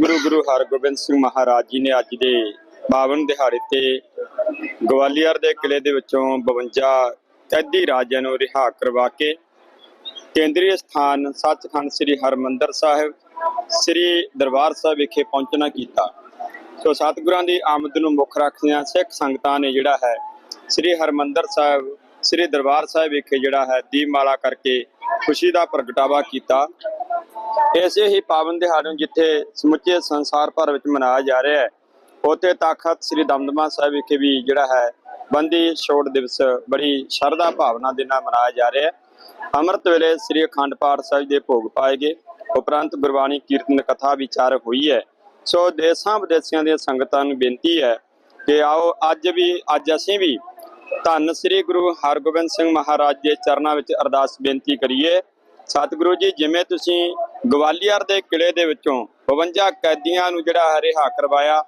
ਗੁਰੂ ਗੁਰੂ ਹਰਗੋਬਿੰਦ ਸਿੰਘ ਮਹਾਰਾਜ ਜੀ ਨੇ ਅੱਜ ਦੇ ਪਾਵਨ ਦਿਹਾੜੇ ਤੇ ਗਵਾਲੀਅਰ ਦੇ ਕਿਲੇ ਦੇ ਵਿੱਚੋਂ 52 ਕੈਦੀ ਰਾਜਿਆਂ ਨੂੰ ਰਿਹਾ ਕਰਵਾ ਕੇ ਕੇਂਦਰੀ ਸਥਾਨ ਸੱਚਖੰਡ ਸ੍ਰੀ ਹਰਮੰਦਰ ਸਾਹਿਬ, ਸ੍ਰੀ ਦਰਬਾਰ ਸਾਹਿਬ ਵਿਖੇ ਪਹੁੰਚਣਾ ਕੀਤਾ। ਸੋ ਸਤਿਗੁਰਾਂ ਦੀ ਆਮਦ ਨੂੰ ਮੁੱਖ ਰੱਖਦਿਆਂ ਸਿੱਖ ਸੰਗਤਾਂ ਨੇ ਜਿਹੜਾ ਹੈ ਸ੍ਰੀ ਹਰਮੰਦਰ ਸਾਹਿਬ, ਸ੍ਰੀ ਦਰਬਾਰ ਸਾਹਿਬ ਵਿਖੇ ਜਿਹੜਾ ਹੈ ਦੀਪਮਾਲਾ ਕਰਕੇ ਖੁਸ਼ੀ ਦਾ ਪ੍ਰਗਟਾਵਾ ਕੀਤਾ। ਇਸੇ ਹੀ ਪਾਵਨ ਦਿਹਾੜੇ ਨੂੰ ਜਿੱਥੇ ਸਮੁੱਚੇ ਸੰਸਾਰ ਭਰ ਵਿੱਚ ਮਨਾਇਆ ਜਾ ਰਿਹਾ ਹੈ, ਉੱਥੇ ਤਾਖਤ ਸ੍ਰੀ ਦਮਦਮਾ ਸਾਹਿਬ ਵਿਖੇ ਵੀ ਜਿਹੜਾ ਹੈ, ਬੰਦੀ ਛੋੜ ਦਿਵਸ ਬੜੀ ਸ਼ਰਧਾ ਭਾਵਨਾ ਦੇ ਨਾਲ ਮਨਾਇਆ ਜਾ ਰਿਹਾ ਹੈ। ਅੰਮ੍ਰਿਤ ਵੇਲੇ ਸ੍ਰੀ ਅਖੰਡ ਪਾਠ ਸਾਹਿਬ ਦੇ ਭੋਗ ਪਾਏ ਗਏ, ਉਪਰੰਤ ਗੁਰਬਾਣੀ ਕੀਰਤਨ ਕਥਾ ਵਿਚਾਰ ਹੋਈ ਹੈ। ਸੋ ਦੇਸਾਂ ਵਿਦੇਸ਼ਾਂ ਦੀਆਂ ਸੰਗਤਾਂ ਨੂੰ ਬੇਨਤੀ ਹੈ ਕਿ ਆਓ ਅੱਜ ਵੀ, ਅੱਜ ਅਸੀਂ ਵੀ ਧੰਨ ਸ੍ਰੀ ਗੁਰੂ ਹਰਗੋਬਿੰਦ ਸਿੰਘ ਮਹਾਰਾਜ ਦੇ ਚਰਨਾਂ ਵਿੱਚ ਅਰਦਾਸ ਬੇਨਤੀ ਕਰੀਏ। ਸਤਿਗੁਰੂ ਜੀ, ਜਿਵੇਂ ਤੁਸੀਂ ਗਵਾਲੀਅਰ ਦੇ ਕਿਲੇ ਦੇ ਵਿੱਚੋਂ 52 ਕੈਦੀਆਂ ਨੂੰ ਜਿਹੜਾ ਰਿਹਾ ਕਰਵਾਇਆ।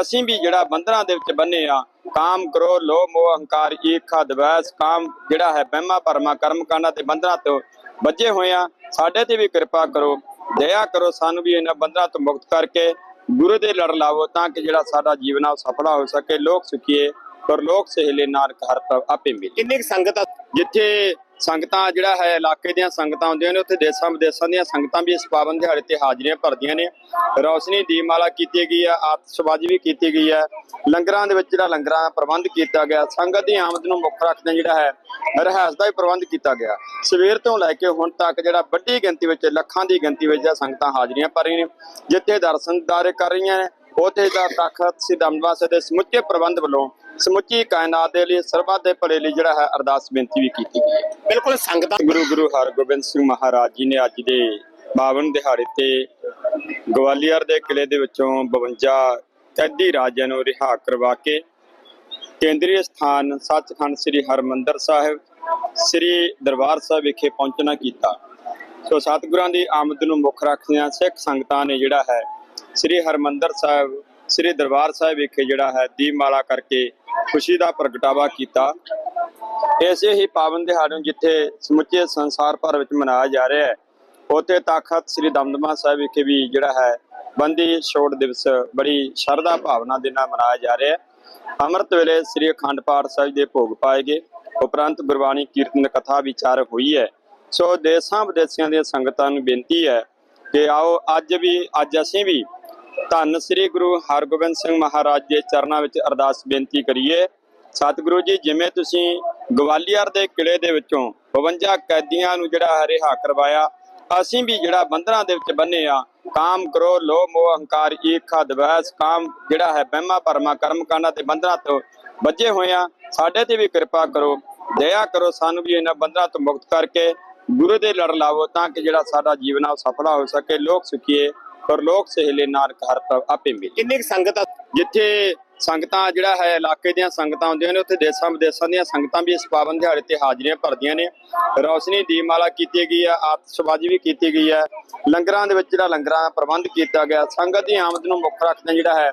ਅਸੀਂ ਵੀ ਜਿਹੜਾ ਬੰਦਰਾਂ ਦੇ ਵਿੱਚ ਬੰਨੇ ਆ, ਕਾਮ ਕਰੋ ਲੋਭ ਮੋਹ, ਅਹੰਕਾਰ, ਈਰਖਾ, ਦਵੈਸ, ਕਾਮ ਜਿਹੜਾ ਹੈ ਬਹਿਮਾ ਪਰਮਾ ਕਰਮ ਕਾਂਡਾਂ ਤੇ ਬੰਦਰਾਂ ਤੋਂ ਬੱਝੇ ਹੋਏ ਆ। ਸਾਡੇ ਤੇ ਵੀ ਕਿਰਪਾ ਕਰੋ, ਦਇਆ ਕਰੋ ਸਾਨੂੰ ਵੀ ਇਹਨਾਂ ਬੰਦਰਾਂ ਤੋਂ ਮੁਕਤ ਕਰਕੇ ਗੁਰੂ ਦੇ ਲੜ ਲਾਵੋ ਤਾਂ ਕਿ ਜਿਹੜਾ ਸਾਡਾ ਜੀਵਨ ਆ ਉਹ ਸਫਲਾ ਹੋ ਸਕੇ, ਲੋਕ ਸੁਖੀਏ। ਪਰਲੋਕ ਸਹੇਲੇ ਨਾਨਕ ਹਰ ਪ੍ਰਭ ਆਪੇ ਮਿਲੇ। ਕਿੰਨੀ ਸੰਗਤ ਜਿੱਥੇ ਸੰਗਤਾਂ ਜਿਹੜਾ ਹੈ ਇਲਾਕੇ ਦੀਆਂ ਸੰਗਤਾਂ ਆਉਂਦੀਆਂ ਨੇ ਉੱਥੇ ਦੇਸਾਂ ਵਿਦੇਸਾਂ ਦੀਆਂ ਸੰਗਤਾਂ ਵੀ ਇਸ ਪਾਵਨ ਦਿਹਾੜੇ ਤੇ ਹਾਜ਼ਰੀਆਂ ਭਰਦੀਆਂ ਨੇ। ਰੌਸ਼ਨੀ ਦੀਪਮਾਲਾ ਕੀਤੀ ਗਈ ਹੈ ਆਤਿਸ਼ਬਾਜ਼ੀ ਵੀ ਕੀਤੀ ਗਈ ਹੈ। ਲੰਗਰਾਂ ਦੇ ਵਿੱਚ ਜਿਹੜਾ ਲੰਗਰਾਂ ਦਾ ਪ੍ਰਬੰਧ ਕੀਤਾ ਗਿਆ ਸੰਗਤ ਦੀ ਆਮਦ ਨੂੰ ਮੁੱਖ ਰੱਖਦੇ ਜਿਹੜਾ ਹੈ ਰਹਿਸ ਦਾ ਵੀ ਪ੍ਰਬੰਧ ਕੀਤਾ ਗਿਆ। ਸਵੇਰ ਤੋਂ ਲੈ ਕੇ ਹੁਣ ਤੱਕ ਜਿਹੜਾ ਵੱਡੀ ਗਿਣਤੀ ਵਿੱਚ ਲੱਖਾਂ ਦੀ ਗਿਣਤੀ ਵਿੱਚ ਸੰਗਤਾਂ ਹਾਜ਼ਰੀਆਂ ਭਰ ਰਹੀਆਂ ਨੇ ਜਿੱਥੇ ਦਰਸ਼ਨਦਾਰੇ ਕਰ ਰਹੀਆਂ ਨੇ ਉੱਥੇ ਦਾ ਤਖਤ ਸਿਦਮਵਾ ਦੇ ਸਮੁੱਚੇ ਪ੍ਰਬੰਧ ਵੱਲੋਂ ਸਮੁੱਚੀ ਕਾਇਨਾਤ ਦੇ ਲਈ ਸਰਬੱਤ ਦੇ ਭਲੇ ਲਈ ਜਿਹੜਾ ਹੈ ਅਰਦਾਸ ਬੇਨਤੀ ਵੀ ਕੀਤੀ ਗਈ ਹੈ। ਬਿਲਕੁਲ ਸੰਗਤਾਂ ਗੁਰੂ ਗੁਰੂ ਹਰਗੋਬਿੰਦ ਸਿੰਘ ਮਹਾਰਾਜ ਜੀ ਨੇ ਅੱਜ ਦੇ ਪਾਵਨ ਦਿਹਾੜੇ ਤੇ ਗਵਾਲੀਅਰ ਦੇ ਕਿਲੇ ਦੇ ਵਿੱਚੋਂ 52 ਕੈਦੀ ਰਾਜਿਆਂ ਨੂੰ ਰਿਹਾ ਕਰਵਾ ਕੇ ਕੇਂਦਰੀ ਸਥਾਨ ਸੱਚਖੰਡ ਸ੍ਰੀ ਹਰਮੰਦਰ ਸਾਹਿਬ ਸ੍ਰੀ ਦਰਬਾਰ ਸਾਹਿਬ ਵਿਖੇ ਪਹੁੰਚਣਾ ਕੀਤਾ। ਸੋ ਸਤਿਗੁਰਾਂ ਦੀ ਆਮਦ ਨੂੰ ਮੁੱਖ ਰੱਖਦਿਆਂ ਸਿੱਖ ਸੰਗਤਾਂ ਨੇ ਜਿਹੜਾ ਹੈ ਸ੍ਰੀ ਹਰਮੰਦਰ ਸਾਹਿਬ, ਸ੍ਰੀ ਦਰਬਾਰ ਸਾਹਿਬ ਵਿਖੇ ਜਿਹੜਾ ਹੈ ਦੀਪਮਾਲਾ ਕਰਕੇ ਖੁਸ਼ੀ ਦਾ ਪ੍ਰਗਟਾਵਾ ਕੀਤਾ। ਐਸੇ ਹੀ ਪਾਵਨ ਦਿਹਾੜੇ ਨੂੰ ਜਿੱਥੇ ਸਮੁੱਚੇ ਸੰਸਾਰ ਭਰ ਵਿੱਚ ਮਨਾਇਆ ਜਾ ਰਿਹਾ ਹੈ, ਉੱਥੇ ਤਾਖਤ ਸ੍ਰੀ ਦਮਦਮਾ ਸਾਹਿਬ ਵਿਖੇ ਵੀ ਜਿਹੜਾ ਹੈ ਬੰਦੀ ਛੋੜ ਦਿਵਸ ਬੜੀ ਸ਼ਰਧਾ ਭਾਵਨਾ ਦੇ ਨਾਲ ਮਨਾਇਆ ਜਾ ਰਿਹਾ ਹੈ। ਅੰਮ੍ਰਿਤ ਵੇਲੇ ਸ੍ਰੀ ਅਖੰਡ ਪਾਠ ਸਾਹਿਬ ਦੇ ਭੋਗ ਪਾਏ ਗਏ। ਉਪਰੰਤ ਗੁਰਬਾਣੀ ਕੀਰਤਨ ਕਥਾ ਵਿਚਾਰ ਹੋਈ ਹੈ। ਸੋ ਦੇਸਾਂ ਵਿਦੇਸ਼ਾਂ ਦੀਆਂ ਸੰਗਤਾਂ ਨੂੰ ਬੇਨਤੀ ਹੈ ਕਿ ਆਓ ਅੱਜ ਵੀ, ਅੱਜ ਅਸੀਂ ਵੀ ਧੰਨ ਸ੍ਰੀ ਗੁਰੂ ਹਰਗੋਬਿੰਦ ਸਿੰਘ ਮਹਾਰਾਜ ਦੇ ਚਰਨਾਂ ਵਿੱਚ ਅਰਦਾਸ ਬੇਨਤੀ ਕਰੀਏ। ਸਤਿਗੁਰੂ ਜੀ, ਜਿਵੇਂ ਤੁਸੀਂ ਗਵਾਲੀਅਰ ਦੇ ਕਿਲੇ ਦੇ ਵਿੱਚੋਂ 52 ਕੈਦੀਆਂ ਨੂੰ ਜਿਹੜਾ ਰਿਹਾ ਕਰਵਾਇਆ, ਅਸੀਂ ਵੀ ਜਿਹੜਾ ਬੰਦਰਾਂ ਦੇ ਵਿੱਚ ਬੰਨੇ ਆ, ਕਾਮ ਕਰੋ, ਲੋਭ, ਮੋਹ, ਅਹੰਕਾਰ, ਈਰਖਾ ਦਵੈਸ ਕਾਮ ਜਿਹੜਾ ਹੈ ਬਹਿਮਾ ਪਰਮਾ ਕਰਮ ਕਾਂਡਾਂ ਤੇ ਬੰਦਰਾਂ ਤੋਂ ਬੱਝੇ ਹੋਏ ਆ, ਸਾਡੇ ਤੇ ਵੀ ਕਿਰਪਾ ਕਰੋ, ਦਇਆ ਕਰੋ, ਸਾਨੂੰ ਵੀ ਇਹਨਾਂ ਬੰਦਰਾਂ ਤੋਂ ਮੁਕਤ ਕਰਕੇ ਗੁਰੂ ਦੇ ਲੜ ਲਾਵੋ, ਤਾਂ ਕਿ ਜਿਹੜਾ ਸਾਡਾ ਜੀਵਨ ਆ ਉਹ ਸਫਲਾ ਹੋ ਸਕੇ, ਲੋਕ ਸੁਖੀਏ। ਪਰਲੋਕ ਸਹੇਲੇ ਨਾਲ ਹਰ ਪ੍ਰਭ ਆਪੇ ਮਿਲੇ। ਕਿੰਨੀ ਸੰਗਤ ਜਿੱਥੇ ਸੰਗਤਾਂ ਜਿਹੜਾ ਹੈ ਇਲਾਕੇ ਦੀਆਂ ਸੰਗਤਾਂ ਆਉਂਦੀਆਂ ਨੇ ਉੱਥੇ ਦੇਸਾਂ ਵਿਦੇਸਾਂ ਦੀਆਂ ਸੰਗਤਾਂ ਵੀ ਇਸ ਪਾਵਨ ਦਿਹਾੜੇ ਤੇ ਹਾਜ਼ਰੀਆਂ ਭਰਦੀਆਂ ਨੇ। ਰੌਸ਼ਨੀ ਦੀਪਮਾਲਾ ਕੀਤੀ ਗਈ ਹੈ ਆਤਿਸ਼ਬਾਜ਼ੀ ਵੀ ਕੀਤੀ ਗਈ ਹੈ। ਲੰਗਰਾਂ ਦੇ ਵਿੱਚ ਜਿਹੜਾ ਲੰਗਰਾਂ ਦਾ ਪ੍ਰਬੰਧ ਕੀਤਾ ਗਿਆ ਸੰਗਤ ਦੀ ਆਮਦ ਨੂੰ ਮੁੱਖ ਰੱਖਦੇ ਜਿਹੜਾ ਹੈ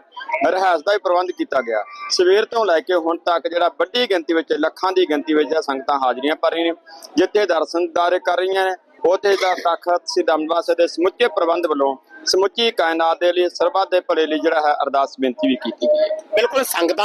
ਰਹਿਸ ਦਾ ਵੀ ਪ੍ਰਬੰਧ ਕੀਤਾ ਗਿਆ। ਸਵੇਰ ਤੋਂ ਲੈ ਕੇ ਹੁਣ ਤੱਕ ਜਿਹੜਾ ਵੱਡੀ ਗਿਣਤੀ ਵਿੱਚ ਲੱਖਾਂ ਦੀ ਗਿਣਤੀ ਵਿੱਚ ਸੰਗਤਾਂ ਹਾਜ਼ਰੀਆਂ ਭਰ ਰਹੀਆਂ ਨੇ ਜਿੱਥੇ ਦਰਸ਼ਨਦਾਰੇ ਕਰ ਰਹੀਆਂ ਨੇ ਉਥੇ ਦਾ ਸਾਖਤ ਸਿਦੰਬਾ ਦੇ ਸਮੁੱਚੇ ਪ੍ਰਬੰਧ ਵੱਲੋਂ ਸਮੁੱਚੀ ਕਾਇਨਾਤ ਦੇ ਲਈ, ਸਰਬੱਤ ਦੇ ਭਲੇ ਲਈ ਜਿਹੜਾ ਹੈ ਅਰਦਾਸ ਬੇਨਤੀ ਵੀ ਕੀਤੀ ਗਈ ਹੈ। ਬਿਲਕੁਲ ਸੰਗਤਾਂ